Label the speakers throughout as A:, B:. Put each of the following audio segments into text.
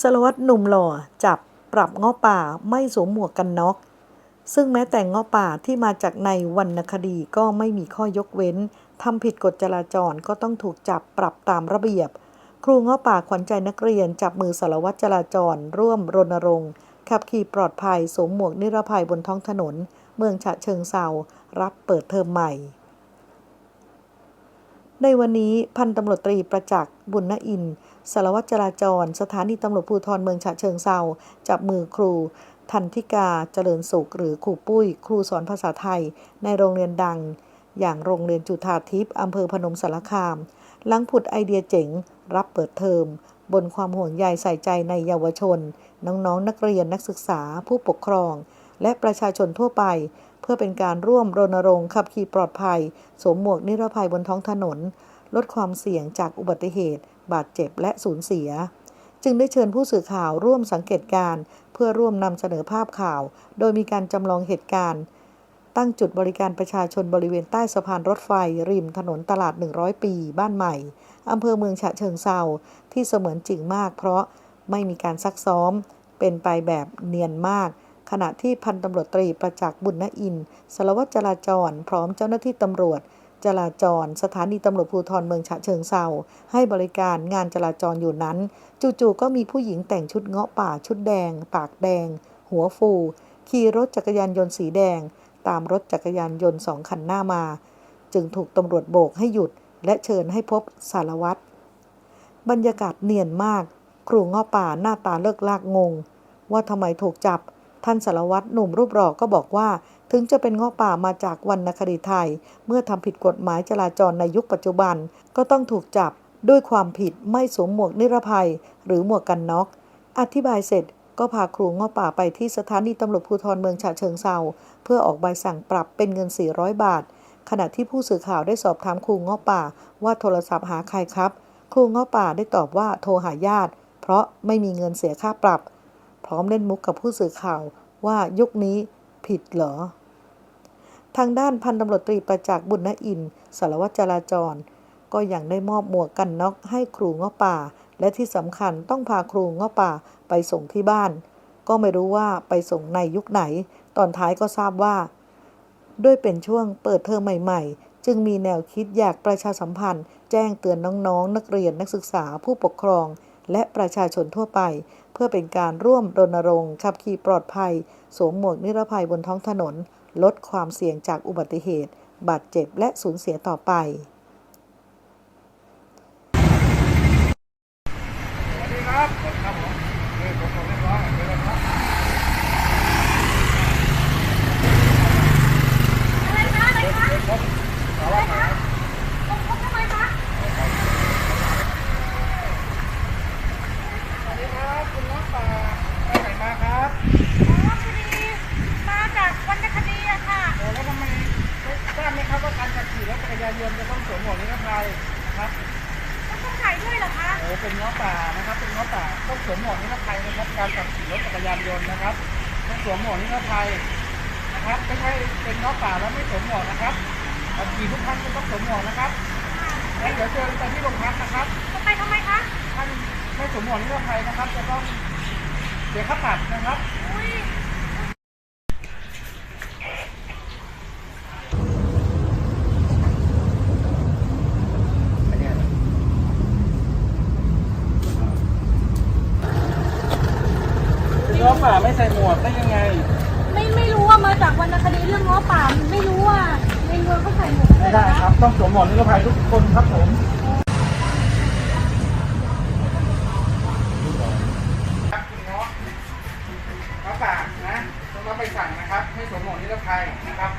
A: สารวัตรหนุ่มหล่อจับปรับเงาะป่าไม่สวมหมวกกันน็อก ซึ่งแม้แต่เงาะป่าที่มาจากในวรรณคดีก็ไม่มีข้อยกเว้นทำผิดกฎจราจรก็ต้องถูกจับปรับตามระเบียบ ครูเงาะป่าขวัญใจนักเรียนจับมือสารวัตรจราจร ร่วมรณรงค์ขับขี่ปลอดภัยสวมหมวกนิรภัยบนท้องถนน เมืองฉะเชิงเซารับเปิดเทอมใหม่ ในวันนี้พันตำรวจตรีประจักษ์บุญนอินสารวัตรจราจร สถานีตำรวจภูธรเมืองฉะเชิงเซาจับมือครู ทันทิกาเจริญสุข หรือครูปุ้ย ครูสอนภาษาไทย ในโรงเรียนดัง อย่างโรงเรียนจุฑาทิพย์อำเภอพนมสารคาม หลังผุดไอเดียเจ๋ง รับเปิดเทอม บนความห่วงใยใส่ใจในเยาวชน น้องๆนนักเรียนนักศึกษาผู้ปกครอง และประชาชนทั่วไป พื่อเป็นการร่วมรณรงค์ขับขี่ปลอดภัย สวมหมวกนิรภัยบนท้องถนน ลดความเสี่ยงจากอุบัติเหตุ บาดเจ็บและสูญเสีย จึงได้เชิญผู้สื่อข่าวร่วมสังเกตการณ์เพื่อร่วมนำเสนอภาพข่าว โดยมีการจำลองเหตุการณ์ ตั้งจุดบริการประชาชนบริเวณใต้สะพานรถไฟ ริมถนนตลาด 100 ปี บ้านใหม่อำเภอเมืองฉะเชิงเซาที่เสมือนจริงมาก เพราะไม่มีการซักซ้อม เป็นไปแบบเนียนมาก ขณะที่พันตำรวจตรีประจักษ์บุญนอินสารวัตรจราจร พร้อมเจ้าหน้าที่ตำรวจ จราจร สถานีตำรวจภูธรเมืองฉะเชิงเซาให้บริการงานจราจรอยู่นั้น จู่ๆก็มีผู้หญิงแต่งชุดเงาะป่าชุดแดง ปากแดง หัวฟู ขี่รถจักรยานยนต์สีแดง ตามรถจักรยานยนต์สองคันหน้ามา จึงถูกตำรวจโบกให้หยุด และเชิญให้พบสารวัตรบรรยากาศเนียนมาก ครูเงาะป่าหน้าตาเลิกลากงง ว่าทำไมถูกจับ ท่านสารวัตรหนุ่มรูปหล่อก็บอกว่า ถึงจะเป็นงาะป่ามาจากวรรณคดีไทย เมื่อทำผิดกฎหมายจราจรในยุคปัจจุบัน ก็ต้องถูกจับด้วยความผิดไม่สวมหมวกนิรภัย หรือหมวกกันน็อก อธิบายเสร็จก็พาครูงาะป่าไปที่สถานีตำรวจภูธรเมืองฉะเชิงเซาเพื่อออกใบสั่งปรับเป็นเงิน 400 บาท ขณะที่ผู้สื่อข่าวได้สอบถามครูงาะป่า ว่าโทรศัพท์หาใครครับ ครูงาะป่าได้ตอบว่าโทรหาญาติ เพราะไม่มีเงินเสียค่าปรับ พร้อมเล่นมุกกับผู้สื่อข่าวว่ายุคนี้ผิดเหรอ ทางด้านพันตำรวจตรีประจักษ์บุญนอินสารวัตรจราจร ก็ยังได้มอบหมวกกันน็อกให้ครูเงาะป่า และที่สำคัญต้องพาครูเงาะป่าไปส่งที่บ้าน ก็ไม่รู้ว่าไปส่งในยุคไหน ตอนท้ายก็ทราบว่า ด้วยเป็นช่วงเปิดเทอมใหม่ ๆ จึงมีแนวคิดอยากประชาสัมพันธ์ แจ้งเตือนน้องๆนักเรียนนักศึกษาผู้ปกครองและประชาชนทั่วไป เพื่อเป็นการร่วมรณรงค์ขับขี่ปลอดภัย สวมหมวกนิรภัยบนท้องถนน ลดความเสี่ยงจากอุบัติเหตุ บาดเจ็บและสูญเสียต่อไป
B: สวัสดีครับครับผมนี่ผมผมเรียบร้อยเรียบร้อยครับ
C: อะไรคะอะไรคะ
B: เรียบร้อยสารวัตรครับ
C: ผมพบทำไมคะ
B: สวัสดีครับคุณน้องป่าไปไหนมาครับ
C: อ๋อพอดีมาจากวรรณคดีอะค่ะ
B: โอ้แล้วทำไมไม่ทราบไหมครับว่ากา รขับขี่รถจักรยานยนต์จะต้องสวมหมวกนิรภัยนะครับ
C: แล้วต้องถ่ายด้วยเหรอคะ
B: โอ้เป็นน้องป่านะครับ เป็นน้องป่าต้องสวมหมวกนิรภัยนะครับการขับขี่รถจักรยานยนต์นะครับต้องสวมหมวกนิรภัยนะครับไม่ใช่เป็นน้องป่าแล้วไม่สวมหมวกนะครับขับขี่ทุกครั้งก็ต้องสวมหมวกนะครับแล้วเดี๋ยวเจอกันที่โรงพักนะครับ
C: จะไปทำไมคะ
B: ท่านไม่สวมหมวกนิรภัยนะครับ จะต้องเสียค่าปรับนะครับ
C: อุ้ย
B: พี่น้องป่าไม่ ใส่หมวกได้ยังไง
C: ไม่ไม่รู้ว่ามาจากวรรณคดีเรื่องง้อป่าไม่รู้ว่าในเมืองเขาใส่หมวกด้ว
B: ไม่
C: ยเหร
B: ได้
C: อ
B: ค
C: คะ
B: รับ ต้องสวมหมวกนิรภัยทุกคนครับผมครับคุณเงาะเงาะป่านะต้องรับใบสั่งนะครับให้สวมหมวกนิรภัยนะครับ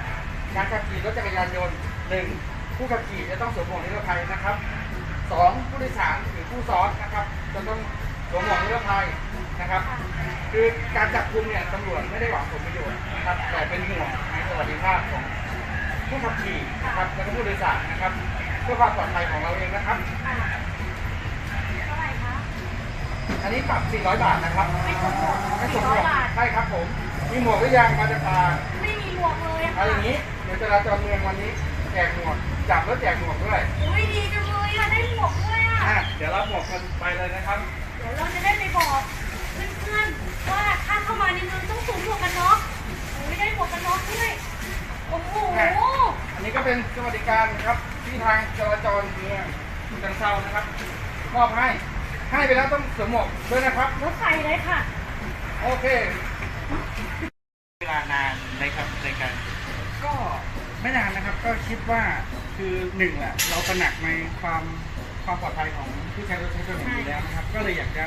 B: การขับขี่รถจักรยานยนต์หนึ่งผู้ขับขี่จะต้องสวมหมวกนิรภัยนะครับสองผู้โดยสารหรือผู้ซ้อนนะครับจะต้อง สวมหมวกนิรภัยนะครับ คือการจับกุมเนี่ยตำรวจไม่ได้หวังผลประโยชน์นะครับ แต่เป็นห่วงในสวัสดิภาพของผู้ขับขี่นะครับและก็ผู้โดยสารนะครับ เพื่อความปลอดภัยของเราเองนะครับ
C: อ่าเท่าไหร่คะ
B: อันนี้ปรับ 400 บาทนะครับ
C: ไม่สวมหมวก
B: ไม่สวมหม
C: ร้อ
B: วยก
C: บาท
B: ใช่ครับผม มีหมวกหรือยังมาจากป่า
C: ไม่มีหมวกเลยอะ
B: เอา
C: ค่ะ
B: อย่างนี้เดี๋ยวจราจรเมืองวันนี้แจกหมวกจับแล้วแจกหมวกด้วย
C: อุ้ยดีจังเลยอะได้หมวกด้วยอะ
B: อะเดี๋ยวรับหมวกกันไปเลยนะครับ
C: เดี๋ยวเราจะได้ไปบอกพื่อนๆว่าถ้าเข้ามาในเมืองต้องสวมหมวกกันน็อกโอ้ยได้หมวกกันน็อกด้วยโอ้โห
B: อันนี้ก็เป็นสวัสดิการนะครับที่ทางจราจรเมืองจังเซานะครับมอบให้ให้ไปแล้วต้องสวมหมวกด้วยนะครับ
C: รถไฟเลยค่ะ
B: โอเค
D: เวลานานไหมครับในการ
B: ก็ไม่นานนะครับก็คิดว่าคือหนึ่งแหละเราตระหนักในความ ความปลอดภัยของผู้ใช้รถใช้ถนนอยู่แล้วนะครับ ก็เลยอยากจะ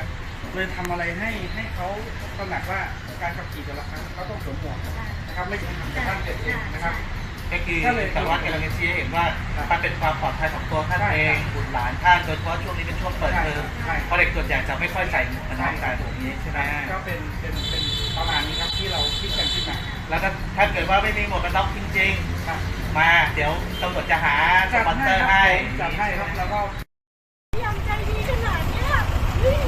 B: เลยทำอะไรให้ให้เขาตระหนักว่าการขับขี่แต่ละครั้งเขาต้องสวมหมวกนะครับไม่ใช่ทำกระทั่งเจ็บเองนะครับ
D: ก็คือ
B: ก็เลย
D: สารวัตรกำลังจะชี้ให้เห็นว่ามันเป็นความปลอดภัยของตัวท่านเองบุตรหลานท่านโดยเฉพาะช่วงนี้เป็นช่วงเปิดเทอม
B: ใช่
D: เพราะเด็กส่วนใหญ่จะไม่ค่อยใส่หมวกกันน็อกกันแบบนี้ใช่ไหม
B: ก็เป็นเป็นเป็นประมาณนี้ครับที่เราคิดกันขึ้นมา
D: แล้วก็ถ้าเกิดว่าไม่มีหมวกกันน็อกจริง
B: ครับ
D: ๆมาเดี๋ยวตำรวจจะหาส
B: จัด
D: ปอนเซ
B: ให้
D: อร์
B: ครับ
D: ให้
B: ผมจัดให้ครับแล้วก็
C: ยังใจดีขนาดเนี้ยเฮ้ย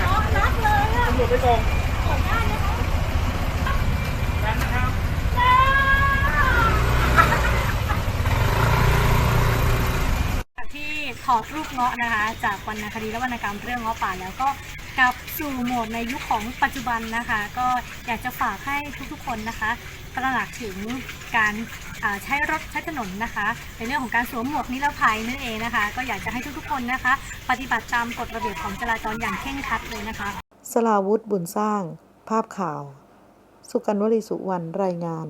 C: อ๋อรักเลยอะ
B: ตำ รวจไปส่ง
C: ขอได้นะคะ
B: กันนะครับ
C: ที่ถอดรูปเงาะนะคะ จากวรรณคดีและวรรณกรรมเรื่องเงาะป่าแล้วก็กลับสู่โหมดในยุคของปัจจุบันนะคะ ก็อยากจะฝากให้ทุกๆคนนะคะตระหนักถึงการใช้รถใช้ถนนนะคะ ในเรื่องของการสวมหมวกนิรภัยนั่นเองนะคะ ก็อยากจะให้ทุกๆคนนะคะ ปฏิบัติตามกฎระเบียบของจราจรอย่างเคร่งครัดเลยนะคะ
A: สลาวุธบุญสร้าง ภาพข่าว สุกันวลีสุวรรณรายงาน